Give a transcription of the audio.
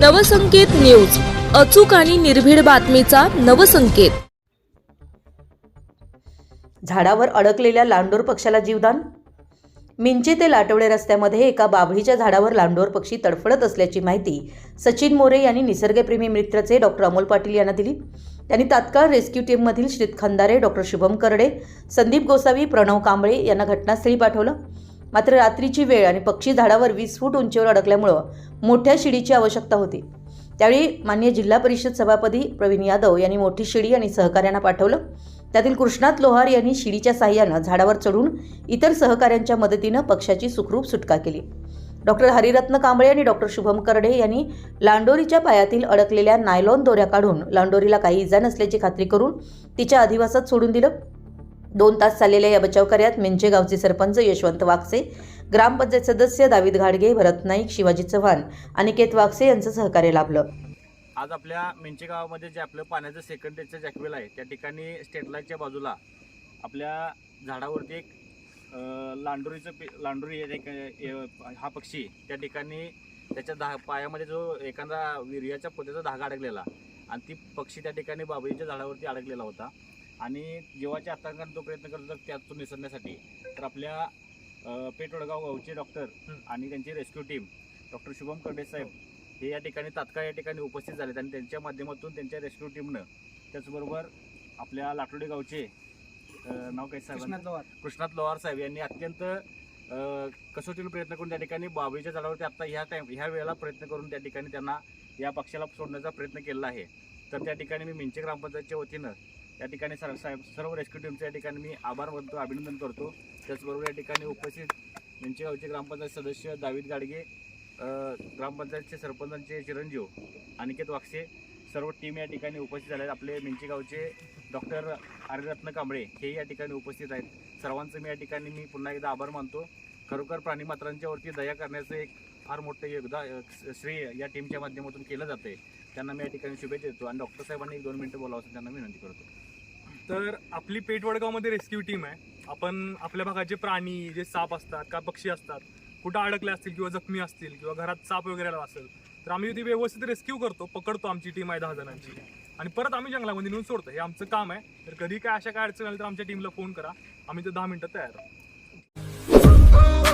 Navsanket news. अचूक आणि निर्भीड बातमीचा नवसंकेत. झाडावर अडकलेल्या लांडोर पक्षाला जीवदान? मिंचे ते लाटवडे रस्त्यामध्ये एका बाभळीच्या झाडावर लांडोर पक्षी तडफडत असल्याची माहिती सचिन मोरे यांनी निसर्गप्रेमी मित्रचे डॉक्टर अमोल पाटील यांना दिली. त्यांनी तात्काळ रेस्क्यू टीममधील श्रीत खंदारे डॉक्टर शुभम करडे संदीप गोसावी प्रणव कांबळे यांना घटनास्थळी पाठवलं. मात्र रात्रीची वेळ आणि पक्षी झाडावर वीस फूट उंचीवर अडकल्यामुळं मोठ्या शिडीची आवश्यकता होती. त्यावेळी मान्य जिल्हा परिषद सभापती प्रवीण यादव यांनी मोठी शिडी आणि सहकाऱ्यांना पाठवलं. त्यातील कृष्णात लोहार यांनी शिडीच्या साह्यानं झाडावर चढून इतर सहकाऱ्यांच्या मदतीनं पक्षाची सुखरूप सुटका केली. डॉक्टर हरिरत्न कांबळे आणि डॉक्टर शुभम करडे यांनी लांडोरीच्या पायातील अडकलेल्या नायलॉन दोऱ्या काढून लांडोरीला काही इजा नसल्याची खात्री करून तिच्या अधिवासात सोडून दिलं. दोन तास चाललेल्या या बचाव कार्यात मिंचे गावचे सरपंच यशवंत वागसे ग्रामपंचायत सदस्य दावीद घाडगे भरत नाईक शिवाजी चव्हाण अनिकेत वागसे यांचं सहकार्य लाभलं. आज आपल्या मेंचे गावामध्ये जे आपलं पाण्याचं सेकंडरीचं जॅकवेल आहे त्या ठिकाणी स्टेटलाईटच्या बाजूला आपल्या झाडावरती एक लांडोरीचं पी लांडोरी एक हा पक्षी त्या ठिकाणी त्याच्या धा पायामध्ये जो एखादा विर्याच्या पोत्याचा धागा अडकलेला आणि ती पक्षी त्या ठिकाणी बाबळीच्या झाडावरती अडकलेला होता. आणि जीवाच्या आतंकाने तो प्रयत्न करत होता त्यातून निसरण्यासाठी. तर आपल्या अं, पेठ वडगाव गावचे डॉक्टर आणि त्यांची rescue team doctor Shubham Karde साहेब हे या ठिकाणी तात्काळ या ठिकाणी उपस्थित झालेत आणि त्यांच्या माध्यमातून त्यांच्या रेस्क्यू टीमनं त्याचबरोबर आपल्या लाटोडे गावचे नाव काय साहेब कृष्णात लोहार. साहेब यांनी अत्यंत अं, कसोटीने प्रयत्न करून त्या ठिकाणी बाबळीच्या झाडावरती आता ह्या टाइम ह्या वेळेला प्रयत्न करून त्या ठिकाणी त्यांना या पक्षाला सोडण्याचा प्रयत्न केलेला आहे. तर त्या ठिकाणी मी मिंचे ग्रामपंचायतच्या वतीनं या ठिकाणी सर साहेब सर्व रेस्क्यू टीमचं या ठिकाणी मी आभार मानतो अभिनंदन करतो. त्याचबरोबर या ठिकाणी उपस्थित मिंचे गावचे ग्रामपंचायत सदस्य दावीद गाडगे ग्रामपंचायतचे सरपंचांचे चिरंजीव अनिकेत वाक्से सर्व टीम या ठिकाणी उपस्थित झाले आहेत आपले मिंचेगावचे डॉक्टर आर्यरत्न कांबळे हे या ठिकाणी उपस्थित आहेत. सर्वांचं मी या ठिकाणी मी पुन्हा एकदा आभार मानतो. खरोखर प्राणीमात्रांच्या वरती दया करण्याचं एक फार मोठं योगदान श्रेय या टीमच्या माध्यमातून केलं जाते त्यांना मी या ठिकाणी शुभेच्छा देतो आणि डॉक्टर साहेबांनी एक दोन मिनटं बोलावं असं त्यांना विनंती करतो. तर आपली पेठ वडगावमध्ये रेस्क्यू टीम आहे. आपण आपल्या भागात जे प्राणी जे साप असतात का पक्षी असतात कुठं अडकले असतील किंवा जखमी असतील किंवा घरात साप वगैरे आला असेल तर आम्ही ती व्यवस्थित रेस्क्यू करतो पकडतो आमची टीम आहे दहा जणांची. आणि परत आम्ही जंगलामध्ये नेऊन सोडतो. हे आमचं काम आहे. तर कधी काय अशा काय अडचण आली तर आमच्या टीमला फोन करा. आम्ही तर दहा मिनटं तयार आहोत.